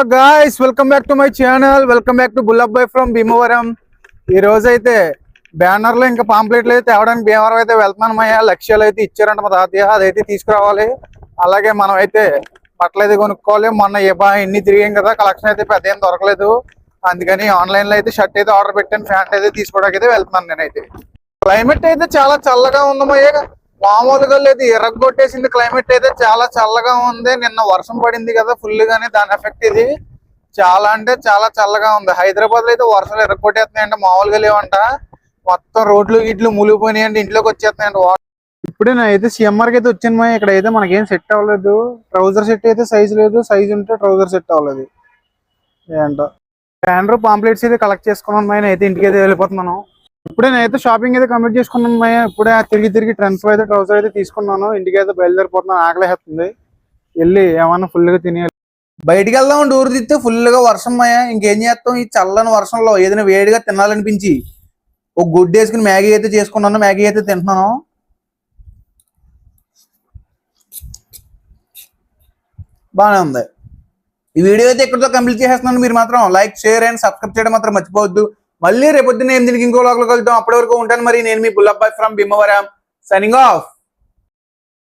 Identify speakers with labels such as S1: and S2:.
S1: Hello guys welcome back to my channel welcome back to Bullabbai from Bhimavaram ఈ రోజు అయితే బ్యానర్లు ఇంకా పాంప్లెట్లు అయితే తేవడానికి భీమవరం అయితే వెళ్తున్నామయ్యా లక్ష్యాలు అయితే ఇచ్చారంట మా తాతయ్య. అదైతే తీసుకురావాలి. అలాగే మనం అయితే బట్టలు అయితే కొనుక్కోవాలి. మొన్న ఏ బా ఇన్ని తిరిగాం కదా. కలెక్షన్ అయితే పెద్ద ఏం దొరకలేదు. అందుకని ఆన్లైన్లో అయితే షర్ట్ అయితే ఆర్డర్ పెట్టాను. ప్యాంట్ అయితే తీసుకోవడానికి అయితే వెళ్తున్నాను నేనైతే. క్లైమేట్ అయితే చాలా చల్లగా ఉందమ్మయ్యా మామూలుగా లేదు. ఎరగొట్టేసింది క్లైమేట్ అయితే చాలా చల్లగా ఉంది. నిన్న వర్షం పడింది కదా ఫుల్ గానే దాని ఎఫెక్ట్ ఇది. చాలా అంటే చాలా చల్లగా ఉంది. హైదరాబాద్లో అయితే వర్షాలు ఎరగొట్టేస్తున్నాయండి మామూలుగా లేవంట. మొత్తం రోడ్లు గిట్లు ములిగిపోయినాయండి ఇంట్లోకి వచ్చేస్తున్నాయండి వాటర్ ఇప్పుడే నేను అయితే సిఎంఆర్కి అయితే వచ్చింది మా ఇక్కడ అయితే మనకేం సెట్ అవ్వలేదు. ట్రౌజర్ సెట్ అయితే సైజ్ లేదు. సైజ్ ఉంటే ట్రౌజర్ సెట్ అవ్వలేదు. ఏంటో. బ్యానర్ పాంప్లెట్స్ అయితే కలెక్ట్ చేసుకున్నాను మా అయితే ఇంటికి అయితే వెళ్ళిపోతున్నాను. ఇప్పుడే నేనైతే షాపింగ్ అయితే కంప్లీట్ చేసుకున్నాను ఇప్పుడే తిరిగి తిరిగి ట్రెండ్స్ అయితే ట్రౌజర్ అయితే తీసుకున్నాను. ఇంటికి అయితే బయలుదేరిపోతున్నాను ఆకలేస్తుంది వెళ్ళి ఏమన్నా ఫుల్గా బయటికి వెళ్దాం అంటే తీస్తే ఫుల్గా ఫుల్గా వర్షం మాయ. ఇంకేం చేస్తాం? ఈ చల్లని వర్షంలో ఏదైనా వేడిగా తినాలనిపించి. ఒక గుడ్డు వేసుకుని మ్యాగీ అయితే చేసుకున్నాను. మ్యాగీ అయితే తింటున్నాను. బాగానే ఉంది. ఈ వీడియో అయితే ఇక్కడితో కంప్లీట్ చేసేస్తున్నాను. మీరు మాత్రం లైక్ షేర్ అండ్ సబ్స్క్రైబ్ చేయడం మాత్రం మర్చిపోవద్దు. మళ్ళీ రేపొద్దున ఎనిమిదికి ఇంకో లోకల్ కలుద్దాం అప్పటి వరకు ఉంటాను మరి. నేను మీ Bullabbai from Bhimavaram. Signing off